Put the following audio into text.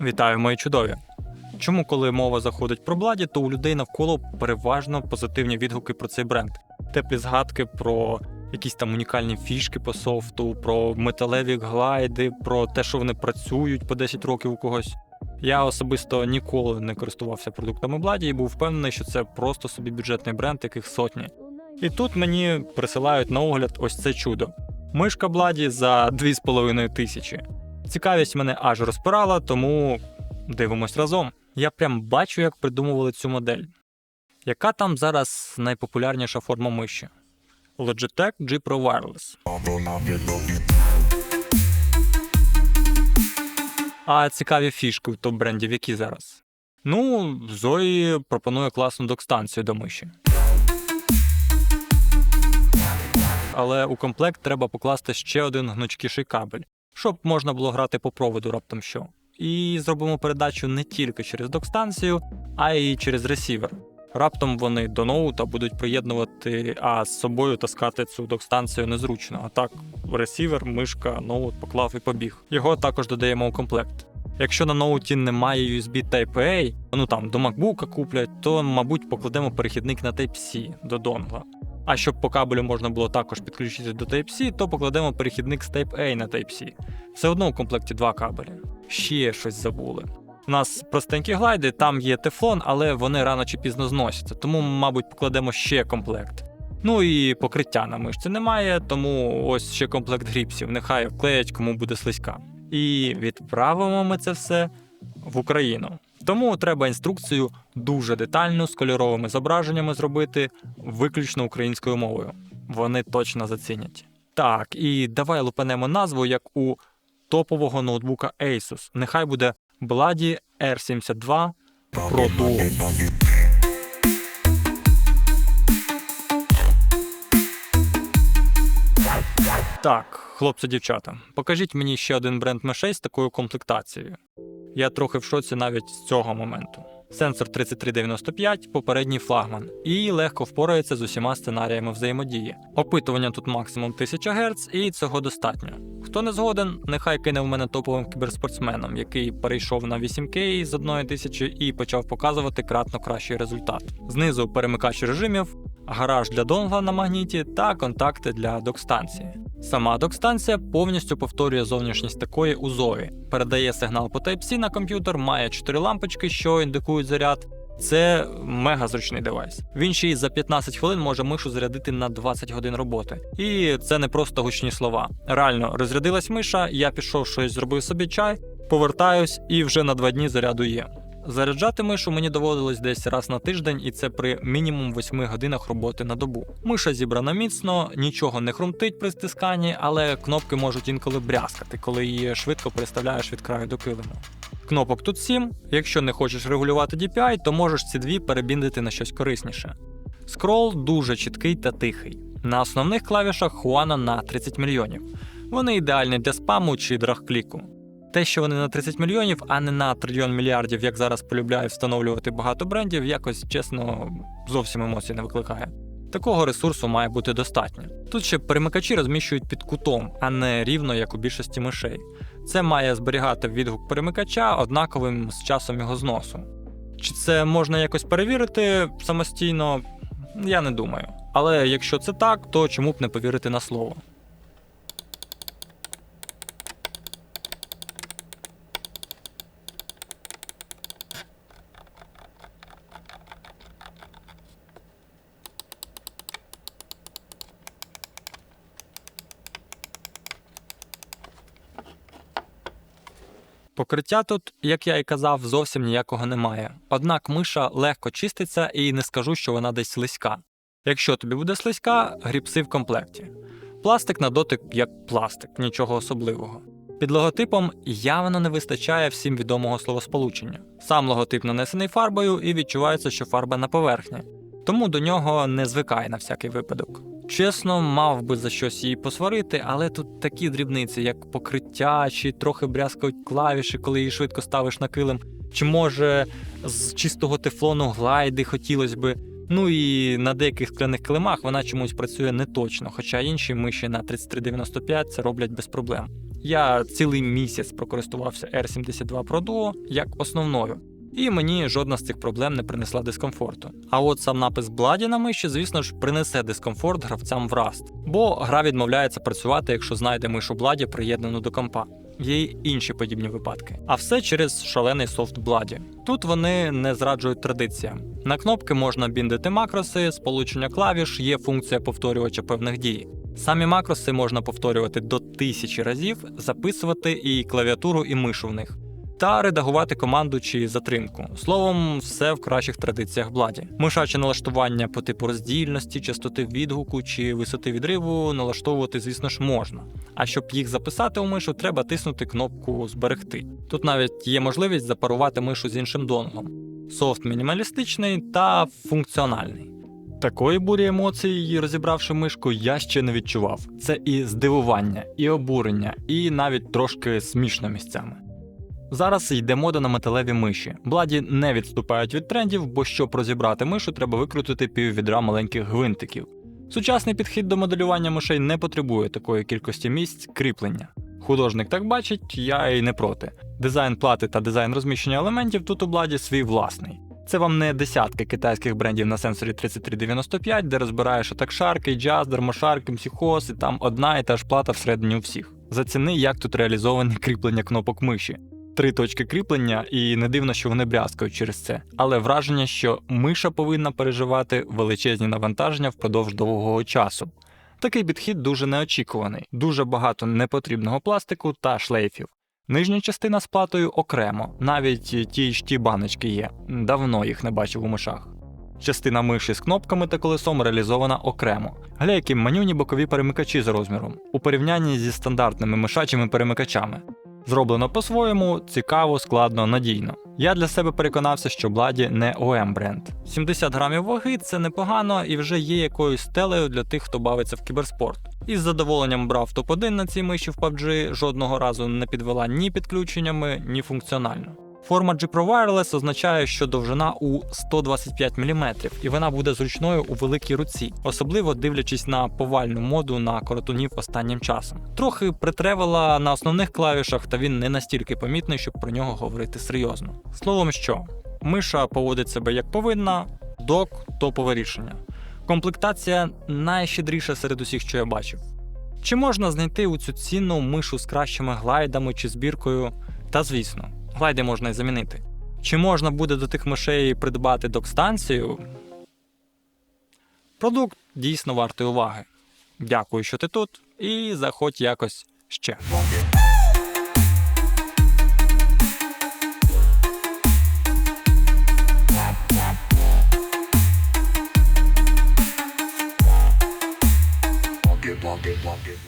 Вітаю, мої чудові! Чому, коли мова заходить про бладі, то у людей навколо переважно позитивні відгуки про цей бренд, теплі згадки про якісь там унікальні фішки по софту, про металеві глайди, про те, що вони працюють по 10 років у когось. Я особисто ніколи не користувався продуктами Бладі і був впевнений, що це просто собі бюджетний бренд, яких сотні. І тут мені присилають на огляд ось це чудо. Мишка Бладі за 2,5 тисячі. Цікавість мене аж розпирала, тому дивимось разом. Я прям бачу, як придумували цю модель. Яка там зараз найпопулярніша форма миші? Logitech G Pro Wireless. А цікаві фішки у топ-брендів які зараз? Ну, Zoe пропонує класну док-станцію до миші. Але у комплект треба покласти ще один гнучкіший кабель, щоб можна було грати по проводу раптом що. І зробимо передачу не тільки через док-станцію, а й через ресівер. Раптом вони до ноута будуть приєднувати, а з собою таскати цю док-станцію незручно. А так, ресівер, мишка, ноут поклав і побіг. Його також додаємо у комплект. Якщо на ноуті немає USB Type-A, ну там до MacBook куплять, то, мабуть, покладемо перехідник на Type-C до донгла. А щоб по кабелю можна було також підключити до Type-C, то покладемо перехідник з Type-A на Type-C. Все одно у комплекті два кабелі. Ще щось забули. У нас простенькі глайди, там є тефлон, але вони рано чи пізно зносяться, тому, мабуть, покладемо ще комплект. Ну і покриття на мишці немає, тому ось ще комплект гріпсів. Нехай вклеять, кому буде слизька. І відправимо ми це все в Україну. Тому треба інструкцію дуже детальну з кольоровими зображеннями зробити виключно українською мовою. Вони точно зацінять. Так, і давай лупанемо назву як у топового ноутбука Asus. Нехай буде Bloody R72 Pro Duo. Так, хлопці, дівчата, покажіть мені ще один бренд мишей з такою комплектацією. Я трохи в шоці навіть з цього моменту. Сенсор 3395, попередній флагман, і легко впорається з усіма сценаріями взаємодії. Опитування тут максимум 1000 Гц, і цього достатньо. Хто не згоден, нехай кине в мене топовим кіберспортсменом, який перейшов на 8К з 1000 і почав показувати кратно кращий результат. Знизу перемикач режимів, гараж для донгла на магніті та контакти для док-станції. Сама док-станція повністю повторює зовнішність такої у Zoe. Передає сигнал по Type-C на комп'ютер, має 4 лампочки, що індикують заряд. Це мега зручний девайс. Він ще й за 15 хвилин може мишу зарядити на 20 годин роботи. І це не просто гучні слова. Реально, розрядилась миша, я пішов щось зробив собі чай, повертаюсь і вже на два дні заряду є. Заряджати мишу мені доводилось десь раз на тиждень, і це при мінімум 8 годинах роботи на добу. Миша зібрана міцно, нічого не хрумтить при стисканні, але кнопки можуть інколи брязкати, коли її швидко переставляєш від краю до килиму. Кнопок тут 7. Якщо не хочеш регулювати DPI, то можеш ці дві перебіндити на щось корисніше. Скрол дуже чіткий та тихий. На основних клавішах Huana на 30 мільйонів. Вони ідеальні для спаму чи драгкліку. Те, що вони на 30 мільйонів, а не на трильйон мільярдів, як зараз полюбляють встановлювати багато брендів, якось чесно зовсім емоцій не викликає. Такого ресурсу має бути достатньо. Тут ще перемикачі розміщують під кутом, а не рівно, як у більшості мишей. Це має зберігати відгук перемикача однаковим з часом його зносу. Чи це можна якось перевірити самостійно? Я не думаю. Але якщо це так, то чому б не повірити на слово? Покриття тут, як я і казав, зовсім ніякого немає. Однак миша легко чиститься і не скажу, що вона десь слизька. Якщо тобі буде слизька, гріпси в комплекті. Пластик на дотик як пластик, нічого особливого. Під логотипом явно не вистачає всім відомого словосполучення. Сам логотип нанесений фарбою і відчувається, що фарба на поверхні, тому до нього не звикай на всякий випадок. Чесно, мав би за щось її посварити, але тут такі дрібниці, як покриття, чи трохи брязкають клавіші, коли її швидко ставиш на килим, чи може з чистого тефлону глайди хотілося би. Ну і на деяких скляних килимах вона чомусь працює не точно, хоча інші миші на 3395 це роблять без проблем. Я цілий місяць прокористувався R72 Pro Duo як основною, і мені жодна з цих проблем не принесла дискомфорту. А от сам напис Бладі на миші, звісно ж, принесе дискомфорт гравцям в Rust, бо гра відмовляється працювати, якщо знайде мишу Бладі приєднану до компа. Є й інші подібні випадки. А все через шалений софт Бладі. Тут вони не зраджують традиціям. На кнопки можна біндити макроси, сполучення клавіш, є функція повторювача певних дій. Самі макроси можна повторювати до тисячі разів, записувати і клавіатуру, і мишу в них. Та редагувати команду чи затримку. Словом, все в кращих традиціях Бладі. Мишаче налаштування по типу роздільності, частоти відгуку чи висоти відриву налаштовувати, звісно ж, можна. А щоб їх записати у мишу, треба тиснути кнопку Зберегти. Тут навіть є можливість запарувати мишу з іншим донгом. Софт мінімалістичний та функціональний. Такої бурі емоцій, розібравши мишку, я ще не відчував. Це і здивування, і обурення, і навіть трошки смішно місцями. Зараз йде мода на металеві миші. Бладі не відступають від трендів, бо щоб розібрати мишу, треба викрутити піввідра маленьких гвинтиків. Сучасний підхід до моделювання мишей не потребує такої кількості місць кріплення. Художник так бачить, я і не проти. Дизайн плати та дизайн розміщення елементів тут у бладі свій власний. Це вам не десятки китайських брендів на сенсорі 3395, де розбираєш атак шарки, джаз, дермошарки, мсіхоз, і там одна і та ж плата всередині у всіх. Заціни, як тут реалізовані кріплення кнопок миші. Три точки кріплення, і не дивно, що вони брязкають через це. Але враження, що миша повинна переживати величезні навантаження впродовж довгого часу. Такий підхід дуже неочікуваний, дуже багато непотрібного пластику та шлейфів. Нижня частина з платою окремо, навіть ті ж ті баночки є. Давно їх не бачив у мишах. Частина миші з кнопками та колесом реалізована окремо. Гля, які манюні бокові перемикачі з розміром, у порівнянні зі стандартними мишачими перемикачами. Зроблено по-своєму, цікаво, складно, надійно. Я для себе переконався, що Бладі не ОМ бренд. 70 грамів ваги це непогано і вже є якоюсь стелею для тих, хто бавиться в кіберспорт. Із задоволенням брав топ-1 на цій миші в PUBG, жодного разу не підвела ні підключеннями, ні функціонально. Форма G Pro Wireless означає, що довжина у 125 мм, і вона буде зручною у великій руці, особливо дивлячись на повальну моду на коротунів останнім часом. Трохи притревела на основних клавішах, та він не настільки помітний, щоб про нього говорити серйозно. Словом, що миша поводить себе як повинна, док топове рішення. Комплектація найщедріша серед усіх, що я бачив. Чи можна знайти у цю ціну мишу з кращими глайдами чи збіркою? Та звісно, глайди можна і замінити. Чи можна буде до тих мишей придбати док-станцію? Продукт дійсно вартий уваги. Дякую, що ти тут, і заходь якось ще. Blanket, blanket, blanket.